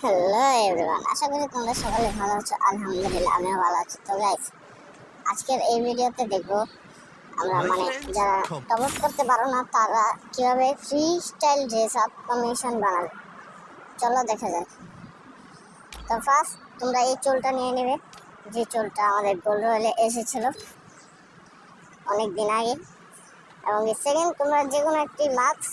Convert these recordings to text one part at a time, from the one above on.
Hello everyone আশা করি তোমরা সকলে ভালো আছো। আলহামদুলিল্লাহ আমিও ভালো আছি। তো গাইস আজকের এই ভিডিওতে দেখব আমরা মানে যারা. টপ করতে পারো না তারা কীভাবে free style dress up combination বানাবে? চলো দেখা যাক। তো ফার্স্ট তোমরা এই চুলটা নিয়ে নেবে। যে চুলটা আমাদের গোল্ড রয়েলে এসেছিল অনেক দিন আগে। এবং সেকেন্ড তোমরা যে কোনো একটি মাস্ক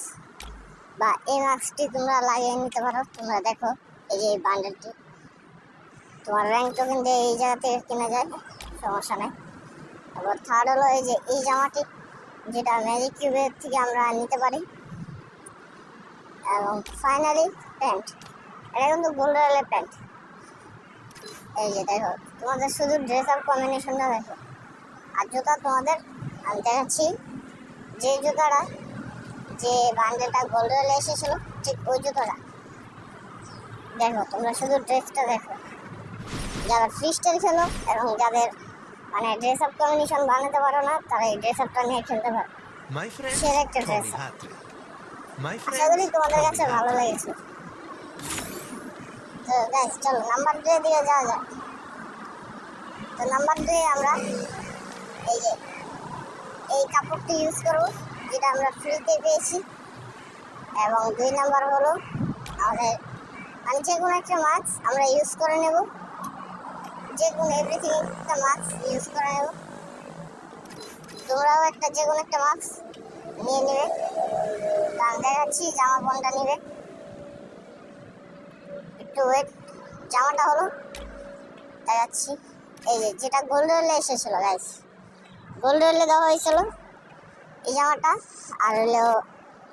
বা এই মাস্কটি তোমরা লাগিয়ে নিতে পারো। তোমরা দেখো এই যে বান্ডেলটি তোমার র্যাঙ্ক টোকেন দিয়ে এই জায়গা থেকে কেনা যায়, সমস্যা নেই। তারপর থার্ড হলো এই যে, এই জামাটি, যেটা ম্যাজিক কিউবের থেকে আমরা নিতে পারি। এবং ফাইনালি প্যান্ট এটা কিন্তু গোল্ড রয়েলের প্যান্ট এই যে দেখো, তোমাদের শুধু ড্রেস আপ কম্বিনেশনটা দেখো। আর জুতা তোমাদের, আমি দেখাচ্ছি, যে জুতাটা, যে বান্ডেলটা গোল্ড রয়েলে এসেছিল, ঠিক ওই জুতোটা। দেখো তোমরা শুধু ড্রেসটা দেখো। যারা ফ্রি স্টাইল খেলো এবং যাদের মানে ড্রেস আপ কম্বিনেশন বানাতে পারো না তারা এই ড্রেস আপটা নিয়ে খেলতে পারো। Share একটা ড্রেস. আশা করি তোমাদের কাছে ভালো. লেগেছে। তো গাইস চলো নাম্বার দুয়ে দিকে যাওয়া যাক। তো নাম্বার দুয়ে আমরা এই যে এই কাপড়টি ইউজ করব যেটা আমরা ফ্রিতে পেয়েছি। এবং দুই নাম্বার হলো আমাদের মানে যে কোনো একটা মাস্ক আমরা ইউজ করে নেব। যে কোনো এভরিথিং একটা মাস্ক ইউজ করে নেব। তোমরাও একটা যে কোনো একটা মাস্ক নিয়ে নেবে। গান দেখাচ্ছি, জামা কোনটা নেবে। একটু ওয়েট জামাটা হলো দেখাচ্ছি। এই যে, যেটা গোল্ড রেলে এসেছিল গাইস গোল্ড রেলে দেওয়া হয়েছিল এই জামাটা। আর হলো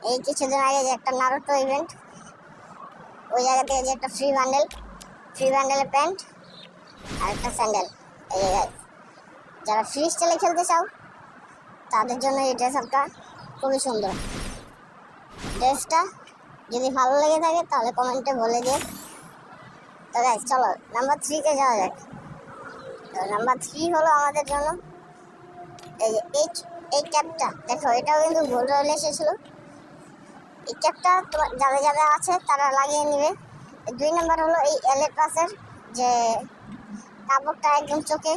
এই কিছুদিন আগে যে একটা নারুটো ইভেন্ট ওই জায়গা থেকে যে একটা ফ্রি বান্ডেল ফ্রি বান্ডেলের প্যান্ট আর একটা স্যান্ডেল এই যে guys, যারা ফ্রি স্টাইলে খেলতে চাও তাদের জন্য এই ড্রেস আপটা খুবই সুন্দর। ড্রেসটা যদি ভালো লেগে থাকে তাহলে কমেন্টে বলে দিও। তো গাইস চলো নাম্বার থ্রিতে যাওয়া যাক। তো নাম্বার থ্রি হলো আমাদের জন্য এই যে এই এই ক্যাপটা দেখো এটাও কিন্তু গোল্ড রয়েল এসেছিল। এই তোমার যাদের যাদের আছে, তারা লাগিয়ে নেবে। দুই নম্বর হলো এই এলেট পাসের যে কাপড়টা একদম চোখে,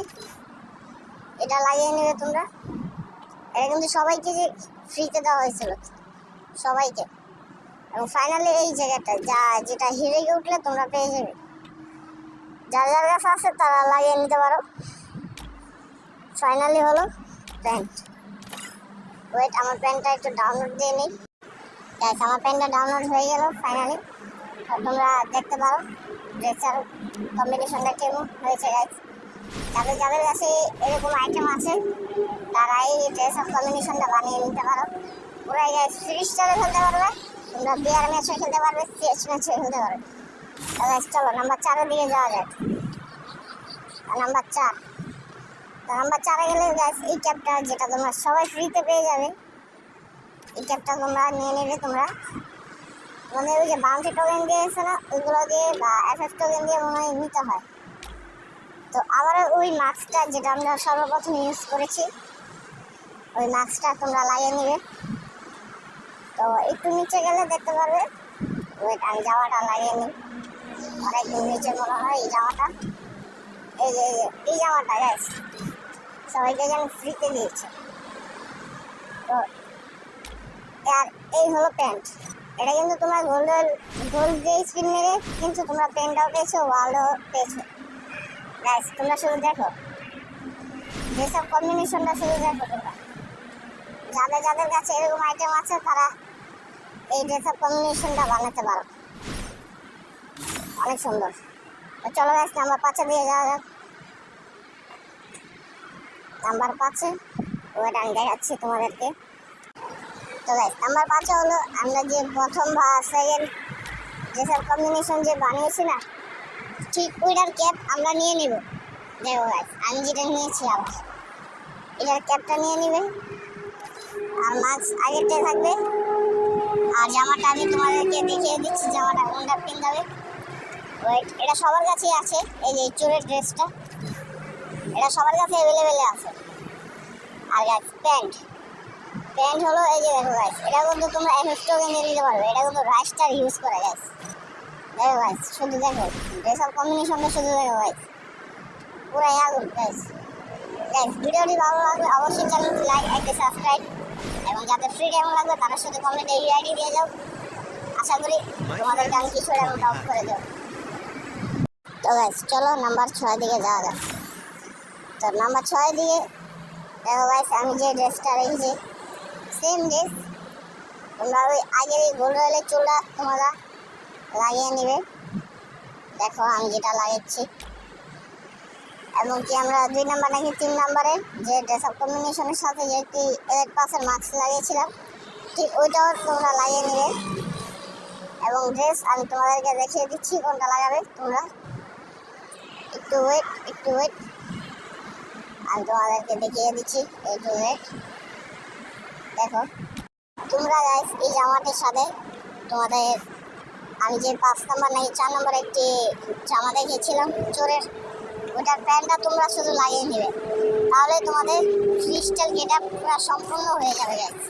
এটা লাগিয়ে নেবে তোমরা। এটা কিন্তু সবাইকে যে ফ্রিতে দেওয়া হয়েছিল, সবাইকে। এবং ফাইনালি এই জায়গাটা, যা যেটা হিরে গিয়ে উঠলে তোমরা পেয়ে যাবে। যার যার কাছে আছে তারা লাগিয়ে নিতে পারো। ফাইনালি হলো প্যান্ট। ওয়েট আমার প্যান্টটা একটু ডাউনলোড দিয়ে নিই। গ্যাস আমার প্যান্টটা ডাউনলোড হয়ে গেল ফাইনালি তোমরা দেখতে পারো ড্রেসের কম্বিনেশনটা কেমন হয়েছে গ্যাস যাদের যাদের কাছে এরকম আইটেম আছে তারা এই ড্রেস অফ কম্বিনেশনটা বানিয়ে নিতে পারো। পুরো গ্যাস ফ্রি স্টাইলে খেলতে পারবে। তোমরা বিয়ার ম্যাচও খেলতে পারবে সিএস ম্যাচও খেলতে পারবে। তো guys, চলো নাম্বার চারের দিকে যাওয়া যাক। নাম্বার চার। তো নাম্বার চারে গেলে গ্যাস এই ক্যাবটা যেটা তোমরা সবাই ফ্রিতে পেয়ে যাবে। এই ক্যাবটা তোমরা নিয়ে নেবে তোমরা। তোমাদের ওই যে বাউন্সি টোকেন দিয়েছে না, ওইগুলো দিয়ে বা এফ এফ টোকেন দিয়ে মনে হয় নিতে হয়। তো আবার ওই মাস্কটা যেটা আমরা সর্বপ্রথম ইউজ করেছি, ওই মাস্কটা তোমরা লাগিয়ে নেবে। তো একটু নিচে গেলে দেখতে পারবে ওয়েট আমি জামাটা লাগিয়ে নিই। অনেকদিন নিচে মনে হয় এই জামাটা। এই যে, এই জামাটা গ্যাস সবাইকে যেন ফ্রিতে দিয়েছে। তো আর এই হলো প্যান্ট এটা কিন্তু তোমরা গোল্ডেন গোল্ড দিয়ে স্পিন মেরে কিন্তু তোমরা প্যান্টটাও পেয়েছ ওয়ালও পেয়েছ। গ্যাস তোমরা শুধু দেখো। যেসব কম্বিনেশনটা শুধু দেখো তোমরা। যাদের যাদের কাছে এরকম আইটেম আছে, তারা এই ড্রেসের কম্বিনেশনটা বানাতে পারো। অনেক সুন্দর। চলো গাছ নাম্বার পাঁচে দিয়ে যাওয়া যাক। নাম্বার পাঁচে ওটা আমি দেখাচ্ছি তোমাদেরকে। তো গাছ নাম্বার পাঁচে হলো আমরা যে প্রথম বা সেকেন্ড ড্রেসের কম্বিনেশন যে বানিয়েছি না, ঠিক ওইটার ক্যাপ আমরা নিয়ে নিব। দেখো গাছ আমি যেটা নিয়েছি আবার, এটার ক্যাপটা নিয়ে নিবে। আর মাস্ক আগেরটা থাকবে। আর জামাটা আমি তোমাদেরকে দেখিয়ে দিচ্ছি, জামাটা কোনটা পিন্ধাবে ওয়েট এটা সবার কাছেই আছে, এই যে চোরের ড্রেসটা এটা সবার কাছে অ্যাভেলেবেলে আছে। আর গাছ প্যান্ট প্যান্ট হলো এই যে দেখো গাছ এটা কিন্তু তোমরা এফএফ টোকেন দিয়ে নিতে পারবে। এটা কিন্তু রাইস্টার ইউজ করে গাছ দেখো গাইস শুধু দেখো ড্রেস আপ কম্বিনেশনটা শুধু দেখো গাইস পুরাই আগুন গাইস গাইস ভিডিওটি ভালো লাগলে অবশ্যই চ্যানেলটি লাইক একটি সাবস্ক্রাইব এবং যাদের ফ্রি টাইম লাগবে তাদের সাথে কমেন্টে আইডি দিয়ে যাও। আশা করি তোমাদেরকে আমি কিছু এমন ডাউট করে দেবো। তো গাইস চলো নাম্বার ছয় দিকে যাওয়া যাক। তো নাম্বার ছয় দিকে, দেখো গাইস আমি যে ড্রেসটা রেখেছি সেম ড্রেস তোমরা ওই আগের এই গোল রয়েলের চুলটা তোমরা লাগিয়ে নেবে। দেখো আমি যেটা লাগিয়েছি এবং কি আমরা দুই নাম্বার নাকি তিন নাম্বারে যে ড্রেস আপ কম্বিনেশনের সাথে যে একটি এলেট পাসের মাস্ক লাগিয়েছিলাম, ঠিক ওইটাও তোমরা লাগিয়ে নেবে। এবং ড্রেস আমি তোমাদেরকে দেখিয়ে দিচ্ছি কোনটা লাগাবে তোমরা। একটু ওয়েট একটু ওয়েট আমি তোমাদেরকে দেখিয়ে দিচ্ছি, একটু ওয়েট দেখো। তোমরা গাইস এই জামাটির সাথে, তোমাদের, আমি যে পাঁচ নাম্বার নাকি চার নাম্বার একটি জামা দেখিয়েছিলাম, চোরের। ওটার প্যান্টটা তোমরা শুধু লাগিয়ে নেবে। তাহলে তোমাদের ফ্রি স্টাইল গেট আপ পুরো সম্পূর্ণ হয়ে যাবে গাইস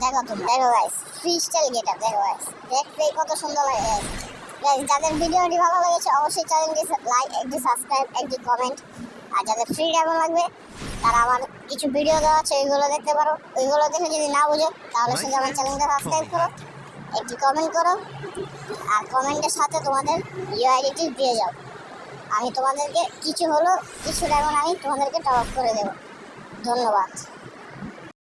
দেখো তুমি দেখো guys free style get up দেখো গাইস দেখতেই কত সুন্দর লাগে গাইস গাইস যাদের ভিডিওটি ভালো লেগেছে, অবশ্যই চ্যানেলটি লাইক একটি সাবস্ক্রাইব একটি কমেন্ট আর যাদের ফ্রি টাইম লাগবে, তারা আমার কিছু ভিডিও দেওয়া আছে ওইগুলো দেখতে পারো। ওইগুলো দেখে যদি না বুঝো তাহলে শুধু আমার চ্যানেলটা সাবস্ক্রাইব করো একটি কমেন্ট করো আর কমেন্টের সাথে তোমাদের ইউআইডিটি দিয়ে যাও। আমি তোমাদেরকে কিছু হলো কিছু দেখুন আমি তোমাদেরকে টপ করে দেবো। ধন্যবাদ।